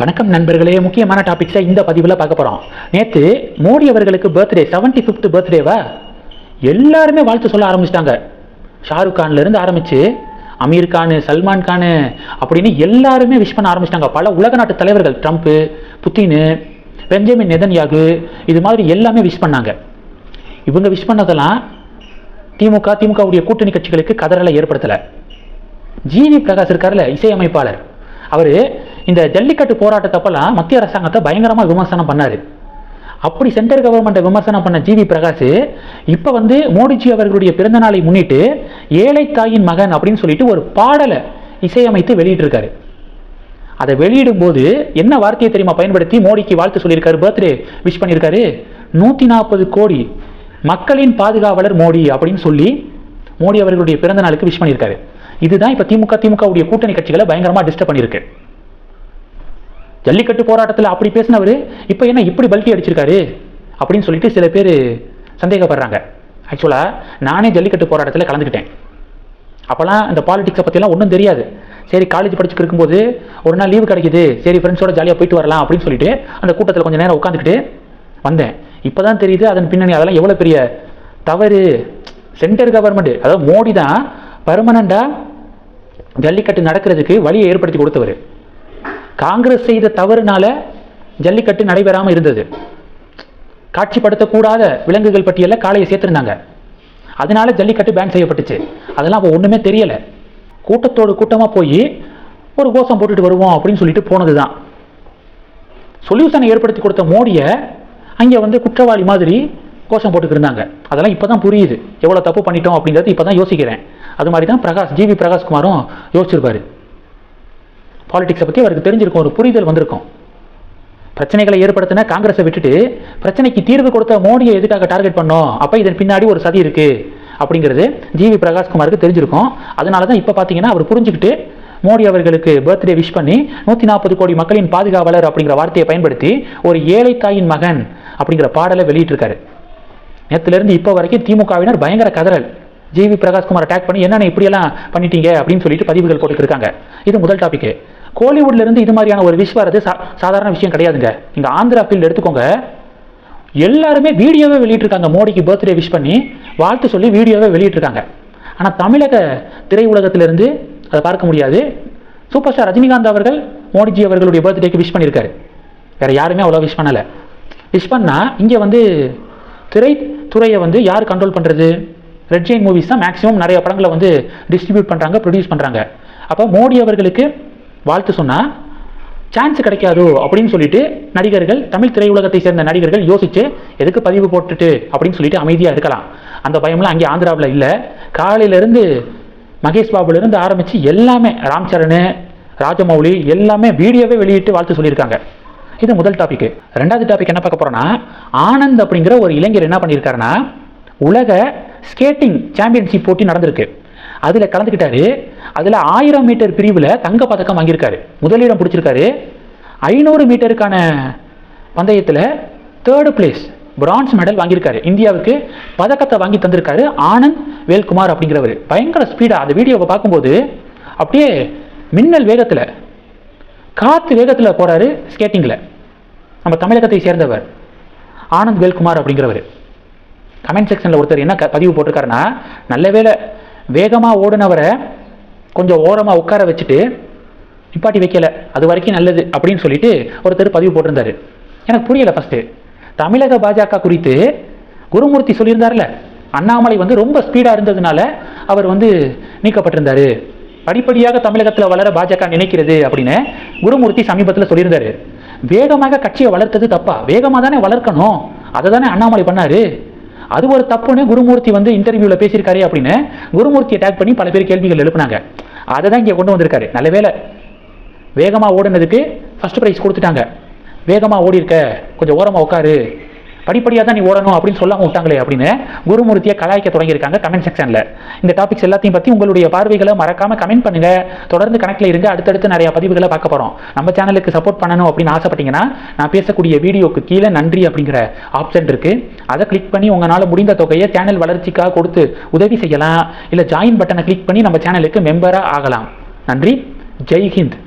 வணக்கம் நண்பர்களே முக்கியமான டாபிக்ஸை இந்த பதிவில் பார்க்க போகிறோம் நேற்று மோடி அவர்களுக்கு பர்த்டே செவன்டி ஃபிஃப்த் பர்த்டேவா எல்லாருமே வாழ்த்து சொல்ல ஆரம்பிச்சிட்டாங்க. ஷாருக் கான்லேருந்து ஆரம்பித்து அமீர் கான் சல்மான் கான் அப்படின்னு எல்லாருமே விஷ் பண்ண ஆரம்பிச்சிட்டாங்க. பல உலக நாட்டு தலைவர்கள் ட்ரம்ப்பு புத்தினு பெஞ்சமின் நெதன்யாகு இது மாதிரி எல்லாமே விஷ் பண்ணாங்க. இவங்க விஷ் பண்ணதெல்லாம் திமுக திமுகவுடைய கூட்டணி கட்சிகளுக்கு கதறலை ஏற்படுத்தலை. ஜிவி பிரகாஷ் இருக்கார்ல இசையமைப்பாளர். அவர் இந்த ஜல்லிக்கட்டு போராட்டத்தப்பெல்லாம் மத்திய அரசாங்கத்தை பயங்கரமாக விமர்சனம் பண்ணார். அப்படி சென்ட்ரல் கவர்மெண்ட்டை விமர்சனம் பண்ண ஜிவி பிரகாஷ் இப்போ வந்து மோடிஜி அவர்களுடைய பிறந்த நாளை முன்னிட்டு ஏழை தாயின் மகன் அப்படின்னு சொல்லிட்டு ஒரு பாடலை இசையமைத்து வெளியிட்டிருக்காரு. அதை வெளியிடும்போது என்ன வார்த்தையை தெரியுமா பயன்படுத்தி மோடிக்கு வாழ்த்து சொல்லியிருக்காரு பர்த்டே விஷ் பண்ணியிருக்காரு? நூற்றி நாற்பது கோடி மக்களின் பாதுகாவலர் மோடி அப்படின்னு சொல்லி மோடி அவர்களுடைய பிறந்த நாளுக்கு விஷ் பண்ணியிருக்காரு. இதுதான் இப்போ திமுக திமுகவுடைய கூட்டணி கட்சிகளை பயங்கரமாக டிஸ்டர்ப் பண்ணியிருக்கு. ஜல்லிக்கட்டு போராட்டத்தில் அப்படி பேசினவர் இப்போ என்ன இப்படி பல்ட்டி அடிச்சிருக்காரு? அப்படின்னு சொல்லிட்டு சில பேர் சந்தேகப்படுறாங்க. ஆக்சுவலாக நானே ஜல்லிக்கட்டு போராட்டத்தில் கலந்துக்கிட்டேன். அப்போல்லாம் இந்த பாலிடிக்ஸை பற்றிலாம் ஒன்றும் தெரியாது. சரி காலேஜ் படிச்சுட்டு இருக்கும்போது ஒரு நாள் லீவு கிடைக்குது. சரி ஃப்ரெண்ட்ஸோட ஜாலியாக போயிட்டு வரலாம் அப்படின்னு சொல்லிட்டு அந்த கூட்டத்தில் கொஞ்சம் நேரம் உட்காந்துக்கிட்டு வந்தேன். இப்போ தான் தெரியுது அதன் பின்னணி அதெல்லாம் எவ்வளோ பெரிய தவறு. சென்ட்ரல் கவர்மெண்ட் அதாவது மோடி தான் பர்மனண்டாக ஜல்லிக்கட்டு நடக்கிறதுக்கு வழியை ஏற்படுத்தி கொடுத்தவர். காங்கிரஸ் செய்த தவறுனால ஜல்லிக்கட்டு நடைபெறாமல் இருந்தது. காட்சிப்படுத்தக்கூடாத விலங்குகள் பட்டியலில் காளையை சேர்த்துருந்தாங்க. அதனால ஜல்லிக்கட்டு பேன் செய்யப்பட்டுச்சு. அதெல்லாம் அப்போ ஒன்றுமே தெரியலை. கூட்டத்தோடு கூட்டமாக போய் ஒரு கோஷம் போட்டுட்டு வருவோம் அப்படின்னு சொல்லிட்டு போனது தான் சொல்யூஷனை ஏற்படுத்தி கொடுத்த மோடியை அங்கே வந்து குற்றவாளி மாதிரி கோஷம் போட்டுக்கிட்டு இருந்தாங்க. அதெல்லாம் இப்போ தான் புரியுது. எவ்வளோ தப்பு பண்ணிட்டோம் அப்படிங்கிறது இப்போ தான் யோசிக்கிறேன். அது மாதிரி தான் பிரகாஷ் ஜிவி பிரகாஷ்குமாரும் யோசிச்சிருப்பாரு. பாலிடிக்ஸை பற்றி அவருக்கு தெரிஞ்சிருக்கும் ஒரு புரிதல் வந்திருக்கும். பிரச்சனைகளை ஏற்படுத்தின காங்கிரஸை விட்டுட்டு பிரச்சனைக்கு தீர்வு கொடுத்த மோடியை எதுக்காக டார்கெட் பண்ணோம்? அப்போ இதன் பின்னாடி ஒரு சதி இருக்கு. அப்படிங்கிறது ஜிவி பிரகாஷ்குமாருக்கு தெரிஞ்சிருக்கும். அதனால தான் இப்போ பார்த்தீங்கன்னா அவர் புரிஞ்சுக்கிட்டு மோடி அவர்களுக்கு பர்த்டே விஷ் பண்ணி நூற்றி நாற்பது கோடி மக்களின் பாதுகாவலர் அப்படிங்கிற வார்த்தையை பயன்படுத்தி ஒரு ஏழை தாயின் மகன் அப்படிங்கிற பாடலை வெளியிட்டிருக்காரு. நேற்றுலேருந்து இப்போ வரைக்கும் திமுகவினர் பயங்கர கதறல். ஜிவி பிரகாஷ்குமார் அட்டாக் பண்ணி என்னென்ன இப்படியெல்லாம் பண்ணிட்டீங்க அப்படின்னு சொல்லிட்டு பதிவுகள் போட்டுட்டு இருக்காங்க. இது முதல் டாபிக் கோலிவுட்லேருந்து இது மாதிரியான ஒரு விஷ் வரது சா சாதாரண விஷயம் கிடையாதுங்க. இங்க ஆந்திரா ஃபீல்டு எடுத்துக்கோங்க. எல்லாருமே வீடியோவே வெளியிட்டிருக்காங்க. மோடிக்கு பர்த்டே விஷ் பண்ணி வாழ்த்து சொல்லி வீடியோவே வெளியிட்டிருக்காங்க. ஆனால் தமிழக திரையுலகத்திலிருந்து அதை பார்க்க முடியாது. சூப்பர் ஸ்டார் ரஜினிகாந்த் அவர்கள் மோடிஜி அவர்களுடைய பர்த்டேக்கு விஷ் பண்ணியிருக்காரு. வேறு யாருமே அவ்வளோ விஷ் பண்ணலை. விஷ் பண்ணால் இங்கே வந்து திரைத்துறையை வந்து யார் கண்ட்ரோல் பண்ணுறது ரெட் ஜெயின் மூவிஸ் தான் மேக்ஸிமம் நிறைய படங்களை வந்து டிஸ்ட்ரிபியூட் பண்ணுறாங்க ப்ரொடியூஸ் பண்ணுறாங்க அப்போ மோடி அவர்களுக்கு வாழ்த்து சொன்னால் சான்ஸ் கிடைக்காதோ அப்படின்னு சொல்லிட்டு நடிகர்கள் தமிழ் திரையுலகத்தை சேர்ந்த நடிகர்கள் யோசிச்சு எதுக்கு பதிவு போட்டுட்டு? அப்படின்னு சொல்லிட்டு அமைதியாக இருக்கலாம். அந்த பயம்லாம் அங்கே ஆந்திராவில் இல்லை. காலையிலேருந்து மகேஷ் பாபுலேருந்து ஆரம்பித்து எல்லாமே ராம் சரண் ராஜமௌலி எல்லாமே வீடியோவே வெளியிட்டு வாழ்த்து சொல்லியிருக்காங்க. இது முதல் டாபிக் ரெண்டாவது டாபிக் என்ன பார்க்க போகிறோன்னா ஆனந்த் அப்படிங்கிற ஒரு இளைஞர் என்ன பண்ணியிருக்காருன்னா உலக ஸ்கேட்டிங் சாம்பியன்ஷிப் போட்டி நடந்திருக்கு. அதில் கலந்துக்கிட்டாரு. அதில் ஆயிரம் மீட்டர் பிரிவில் தங்க பதக்கம் வாங்கியிருக்காரு. முதலிடம் பிடிச்சிருக்காரு. ஐநூறு மீட்டருக்கான பந்தயத்தில் தேர்டு பிளேஸ் பிரான்ஸ் மெடல் வாங்கியிருக்காரு. இந்தியாவுக்கு பதக்கத்தை வாங்கி தந்திருக்காரு ஆனந்த் வேல்குமார் அப்படிங்கிறவர். பயங்கர ஸ்பீடாக அந்த வீடியோவை பார்க்கும்போது அப்படியே மின்னல் வேகத்தில் காற்று வேகத்தில் போகிறாரு ஸ்கேட்டிங்கில் நம்ம தமிழகத்தை சேர்ந்தவர் ஆனந்த் வேல்குமார் அப்படிங்கிறவர். கமெண்ட் செக்ஷனில் ஒருத்தர் என்ன பதிவு போட்டிருக்காருன்னா நல்ல வேளை வேகமாக ஓடுனவரை கொஞ்சம் ஓரமாக உட்கார வச்சுட்டு நிப்பாட்டி வைக்கலை. அது வரைக்கும் நல்லது அப்படின்னு சொல்லிட்டு ஒருத்தர் பதிவு போட்டிருந்தாரு. எனக்கு புரியல ஃபஸ்ட்டு தமிழக பாஜக குறித்து குருமூர்த்தி சொல்லியிருந்தார்ல அண்ணாமலை வந்து ரொம்ப ஸ்பீடாக இருந்ததுனால அவர் வந்து நீக்கப்பட்டிருந்தார். படிப்படியாக தமிழகத்தில் வளர பாஜக நினைக்கிறது அப்படின்னு குருமூர்த்தி சமீபத்தில் சொல்லியிருந்தாரு. வேகமாக கட்சியை வளர்த்தது தப்பா? வேகமாக தானே வளர்க்கணும். அதை தானே அண்ணாமலை பண்ணார். அது ஒரு தப்புன்னு குருமூர்த்தி வந்து இன்டர்வியூவில் பேசியிருக்காரு அப்படின்னு குருமூர்த்தியை டேக் பண்ணி பல பேர் கேள்விகள் எழுப்புனாங்க. அதை தான் இங்கே கொண்டு வந்திருக்காரு. நல்ல வேளை வேகமாக ஓடினதுக்கு ஃபர்ஸ்ட் ப்ரைஸ் கொடுத்துட்டாங்க. வேகமாக ஓடி இருக்க கொஞ்சம் ஓரமாக உட்காரு. படிப்படியாக தான் நீ ஓடணும் அப்படின்னு சொல்லாம விட்டாங்களே அப்படின்னு குருமூர்த்தியை கலாய்க்க தொடங்கியிருக்காங்க கமெண்ட் செக்ஷனில் இந்த டாபிக்ஸ் எல்லாத்தையும் பற்றி உங்களுடைய பார்வைகளை மறக்காமல் கமெண்ட் பண்ணுங்கள் தொடர்ந்து கணக்கில் இருங்க. அடுத்தடுத்து நிறைய பதிவுகளை பார்க்க போகிறோம் நம்ம சேனலுக்கு சப்போர்ட் பண்ணணும் அப்படின்னு ஆசைப்பட்டீங்கன்னா நான் பேசக்கூடிய வீடியோக்கு கீழே நன்றி அப்படிங்கிற ஆப்ஷன் இருக்குது அதை கிளிக் பண்ணி உங்களால் முடிந்த தொகையை சேனல் வளர்ச்சிக்காக கொடுத்து உதவி செய்யலாம். இல்லை ஜாயின் பட்டனை கிளிக் பண்ணி நம்ம சேனலுக்கு மெம்பராக ஆகலாம். நன்றி. ஜெய் ஹிந்த்.